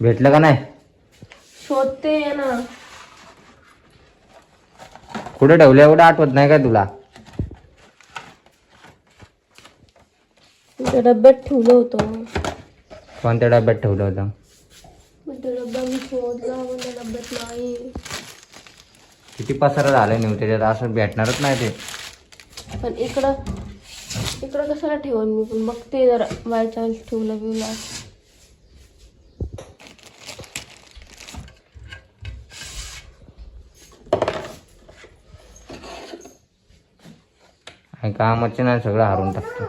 भेटलं का नाही? शोधते ना. कुठे ठेवलं? एवढं आठवत नाही काय तुला? डब्यात ठेवलं होतं. कोणत्या डब्यात ठेवलं होतं? तो डब्बा मी शोधला पण त्या डब्यात नाही. किती पसारा झालं नाही त्याच्यात? असं भेटणारच नाही ते. पण इकडं इकडं कशाला ठेवून मी? पण बघते जरा बाय चान्स ठेवलं बिवला. आणि कामाचे नाही सगळं हारून टाकतो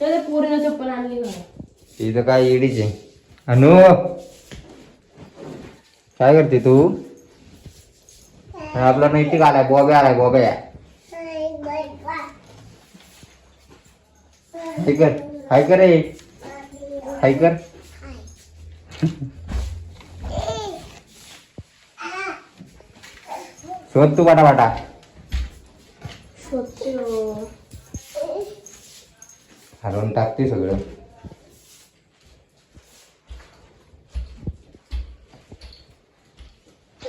त्याला पोरीनं चप्पल आणली घरात इथं काय इडीच आहे अनु काय करते तू आपला नैतिक आलाय बॉबे आलाय बॉबे हाय कर हाय कर रे हाय कर शोध तू बाटा बाटा. हरवून टाकते सगळं.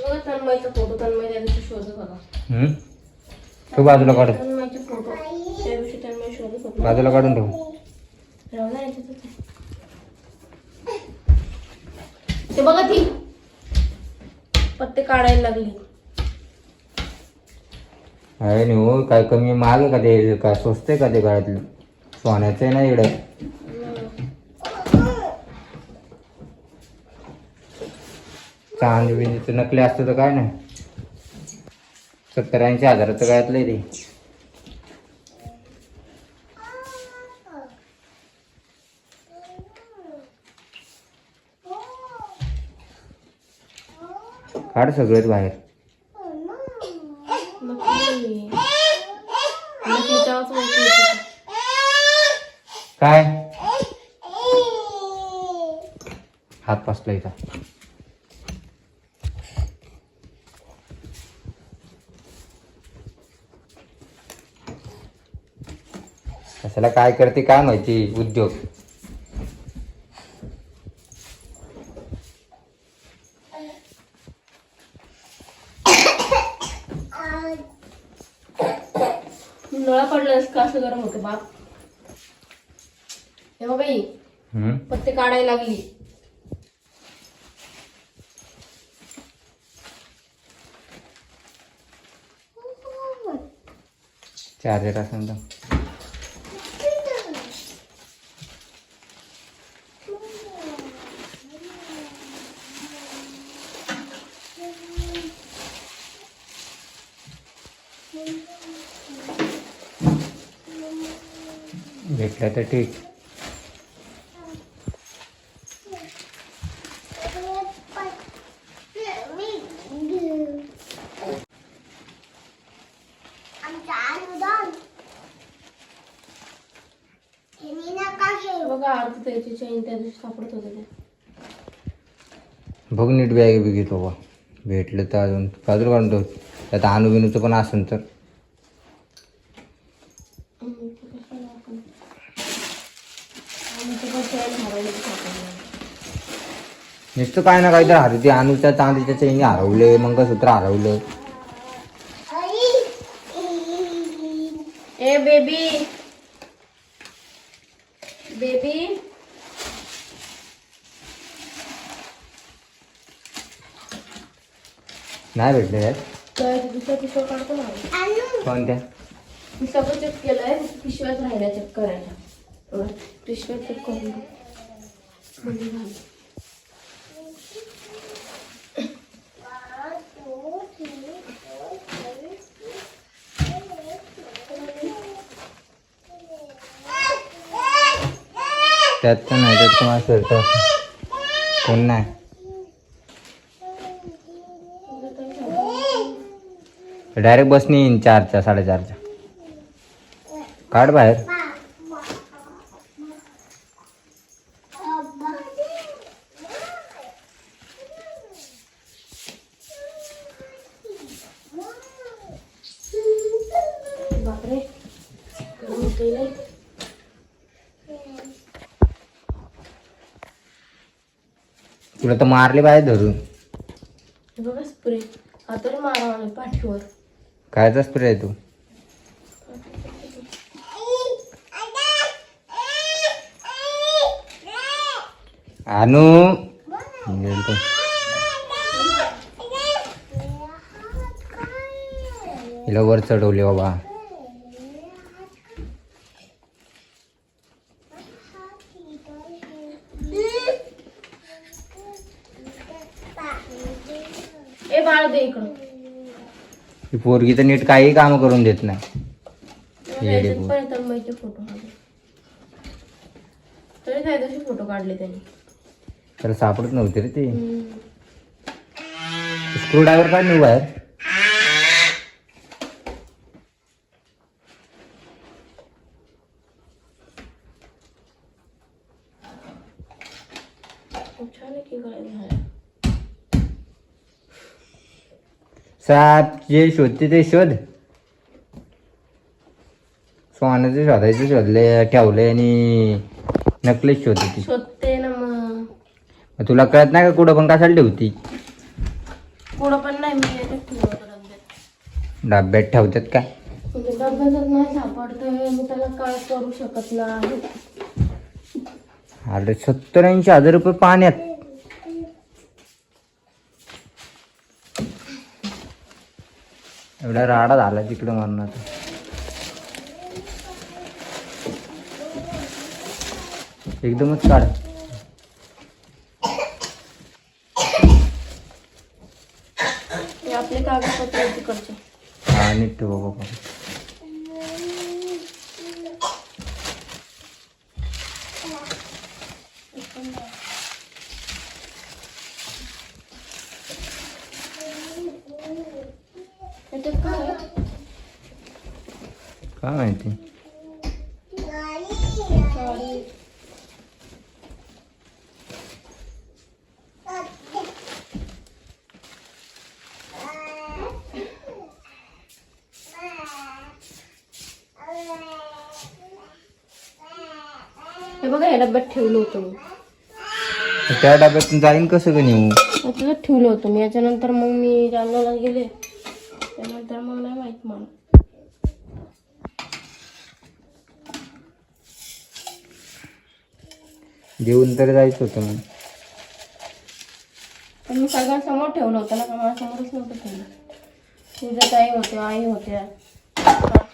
बघा तन्मयचा फोटो तन्मय त्या दिवशी शोधत होता. हम्म? तू बाजूला काढ. तन्मयचे फोटो त्या दिवशी तन्मय शोधत होता. बाजूला काढून ठेव. याच्यातच आहे. ते बघा ती. पत्ते काढायला लागली. आहे नाही हो काय कमी महाग आहे का ते? काय स्वस्त आहे का ते गळ्यातलं सोन्याचं आहे ना इकडं? चांद बिंदीचं नकली असतं तर काय नाही. सत्तर ऐंशी हजाराचं गळ्यातलं आहे ते. काढ सगळेच बाहेर. काय? हात पासला इथं. कशाला काय करते काय माहिती? उद्योग. नळा पडलास का? असं गरम होतं बाप. हे ही हम्म? पत्ते काढायला लागली. चार्जर असेल भेटलं तर ठीक. बघा नीट बॅग बिग बाबा भेटलं तर अजून. बाजूला काढून ठेव. त्यात अनुबिनूचं पण असेल तर हम्म, ते कशाला आपण- आणि ते पण चैन हरवली की सापडली. नुसतं काय ना काहीतरी हरवते अनुच्या चांदीच्या चैनी हरवले मंगळसूत्र हरवलं ए बेबी बेबी नाही भेटले यार तर दुसऱ्या पिशव्या काढतो ना आम्ही. कोणत्या मी सगळं चेक केलंय फक्त पिशव्याच राहिल्या चेक करायच्या एवढं. पिशव्या चेक करून घे. म्हणजे झालं. त्यात तर नाही त्यात तुम्हाला फिरतो कोण नाही. डायरेक्ट बसनी येईन चारच्या साडेचारच्या. काढ बाहेर दिसतंय नाही तुला तर मारले पाहिजे धरून. बघा स्प्रे पाठीवर. कायचा स्प्रे आहे तू? आणू गेलतो. हिला वर चढवले बाबा. बाळ दे इकडं ही पोरगी तर नीट काही काम करून देत नाही. येडे याच्यात पोर. पण तन्मयचे फोटो काढले तरी त्या दिवशी फोटो काढले त्यांनी. त्याला सापडत नव्हते रे ते. हम्म. स्क्रू ड्रायव्हर काढ नाही बाहेर खूप छान आहे की काय साप जे शोधते ते शोध. सोन्याचे शोधायचे शोधले ठेवले आणि नकलेच शोधते शोधते ना मग. मग तुला कळत नाही का कुठं पण कशाला ठेवती? पुढं पण नाही मी डब्यात. डब्यात ठेवतात का? म्हणजे डब्यातच नाही सापडतंय मी त्याला काय करू शकत नाही. अरे सत्तर ऐंशी हजार रुपये पाण्यात. एवढा राडा झाला तिकडे मरणाचा एकदमच काढ आपले कागदपत्र तिकडचे. हा नीट बाबा याच्यात काय आहे? काय माहिती. हे बघा या डब्यात ठेवलं होतं मी. त्या डब्यातून जाईन कसं का नेऊ? ठेवलं होतं मी. याच्यानंतर मग मी जालन्याला गेले. त्यानंतर मग नाही माहीत मला. देऊन तर जायचं होतं मग. पण मी सगळ्यांसमोर ठेवलं होतं ना का माझ्यासमोरच नव्हतं ठेवलं. होत्या आई होत्या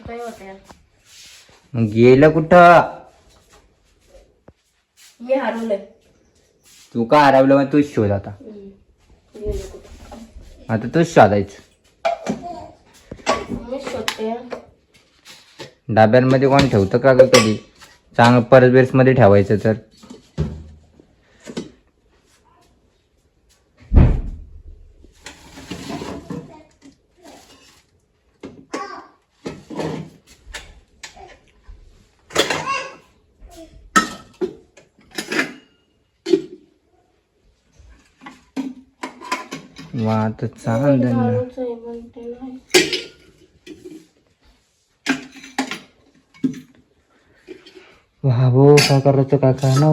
होत्या. मग गेलं कुठं? मी हरवलंय. तू का हरवलं? मग तूच शोध आता. गेले कुठं? आता तूच शोधायचं. मी शोधते. डाब्यांमध्ये कोण ठेवतं का ग कधी? चांगलं परसमध्ये ठेवायचं तर. वात नाही. वा भो काय करायचं काय ना.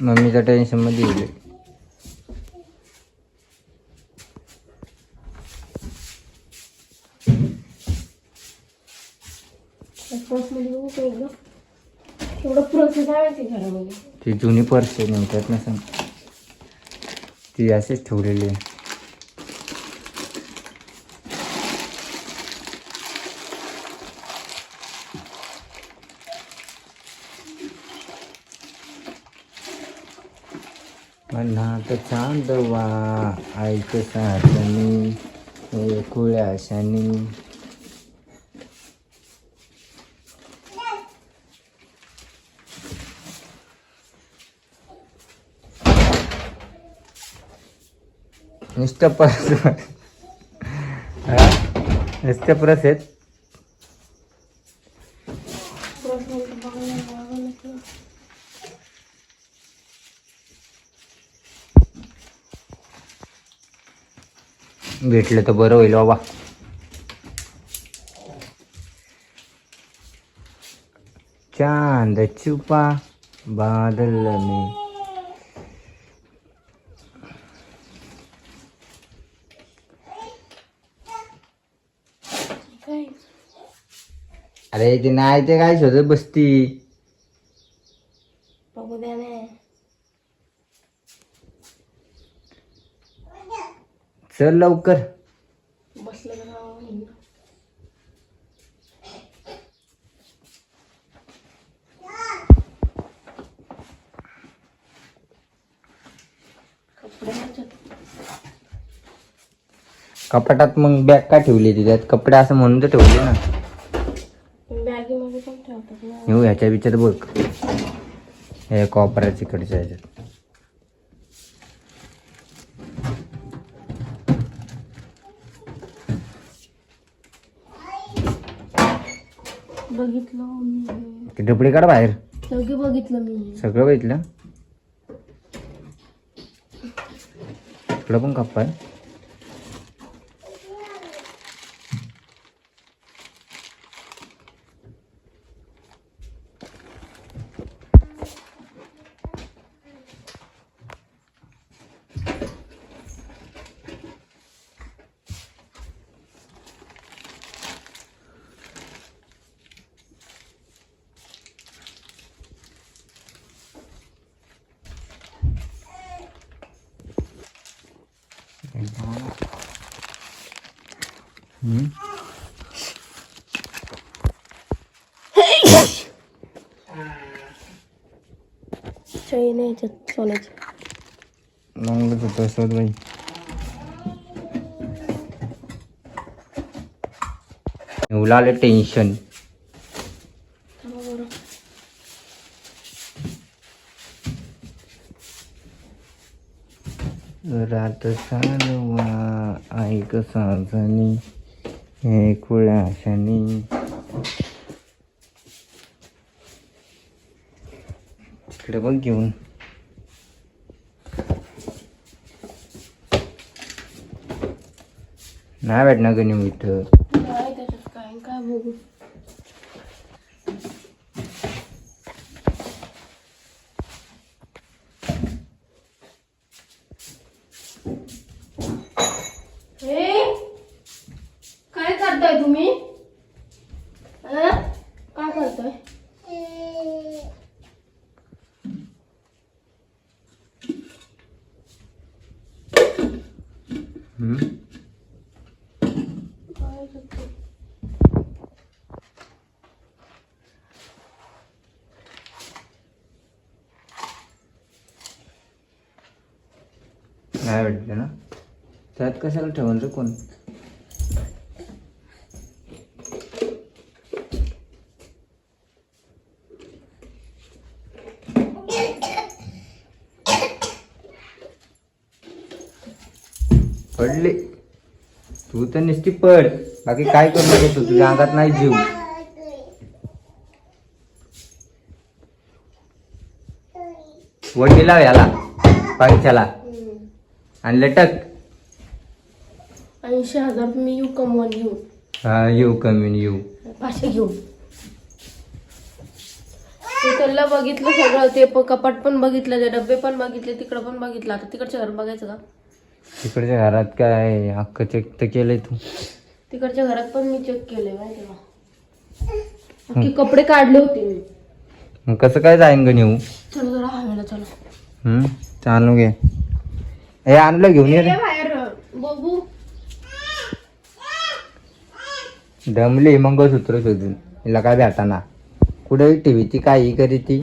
मम्मीच्या टेन्शनमध्ये गेले. का एवढं प्रोसेस आहे घरामध्ये. ती जुनी पर्स म्हणतात ना सांग. ती असेच ठेवलेली आहे. मनात चांदवा ऐक सासनी कुळ्याशानी नुसत्या परस हा. नुसत्या आहेत भेटलं तर बरं होईल बाबा. चांद छुपा बादल मी. अरे ते नाही ते काय शोधत बसती? बघू द्या ना. चल लवकर. बसलं तर राव म्हणलं. कपडे ह्याच्यात. कपाटात मग बॅग का ठेवली त्यात कपडे असं म्हणून तर ठेवले ना बॅगेमध्ये पण ठेवतात ना येऊ ह्याच्या विचार बघ. हे कॉपऱ्याच इकडच्या ह्याच्यात बघितलं मी ते डबडे काढ बाहेर. सगळं बघितलं मी सगळं बघितलं? इकडं पण कप्पा आहे याच्यात सोन्याची चांगलंच होतं बाई आलं टेन्शन रात सालवा ऐक साजनी हे खुळ्याशनी तिकडे बघ घेऊन. नाही भेटणार गणी इथं. काय काय बघू हे काय करताय तुम्ही अं? जातोय. काय करताय? नाही भेटले ना. त्यात कशाला ठेवलं रे कोण? पडले. तू तर नुसती पड. बाकी काय करू नको तू? तुझ्या अंगात नाही जीव. वडीला याला पायथ्याला. आणि लटक. ऐंशी हजार मी येऊ कमवून येऊ? हा येऊ कमी येऊ? पाचशे घेऊन ते त्याला बघितलं सगळं ते प- कपाट पण बघितलं ते डबे पण बघितले तिकडं पण बघितलं. आता तिकडच्या घर बघायचं का? तिकडच्या घरात काय हक्क चेक तर केलंय तू. तिकडच्या घरात पण मी चेक केले माहिती का? कपडे काढले होते मी. मग कसं काय जाईन ग नेऊ? चलो जरा हवेला चलो. हम्म चालू घे. हे आणलं घेऊन ये रे. बाहेर बघू. दमली मंगळसूत्र शोधून. हिला काय भेटाना. कुठे टीव्ही ती काही करी ती?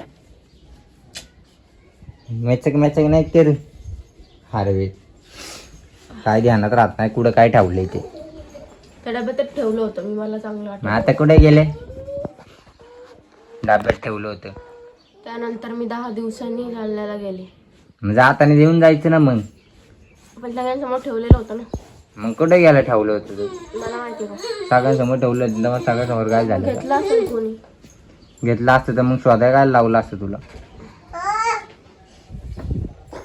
मेचक मेचक नाही ते रे हारवे काय ध्यानात राहत नाही कुठं काय ठेवलंय ते. त्या डब्यातच ठेवलं होतं मी मला चांगलं मग आता कुठे गेले? डाब्यात ठेवलं होतं. त्यानंतर मी दहा दिवसांनी जालन्याला गेले. मग जाताना देऊन जायचं ना मग. पण सगळ्यांसमोर ठेवलेलं होतं ना. मग कुठे गेलं ठेवलं होतं तू? मला माहिती का? सगळ्यांसमोर ठेवलं होतं मग सगळ्यांसमोर काय झालं? घेतला असेल कोणी? घेतलं असतं तर मग शोधाय काय लावलं असतं तुला?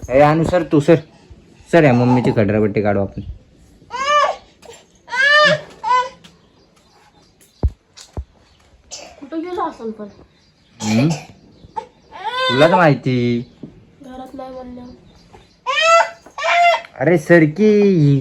ए आणू सर तू सर. सर या मम्मीची खडरापट्टी काढू आपण. कुठं गेला असेल पण? हम्म? तुलाच माहिती. घरात नाही म्हणलं अरे सरकी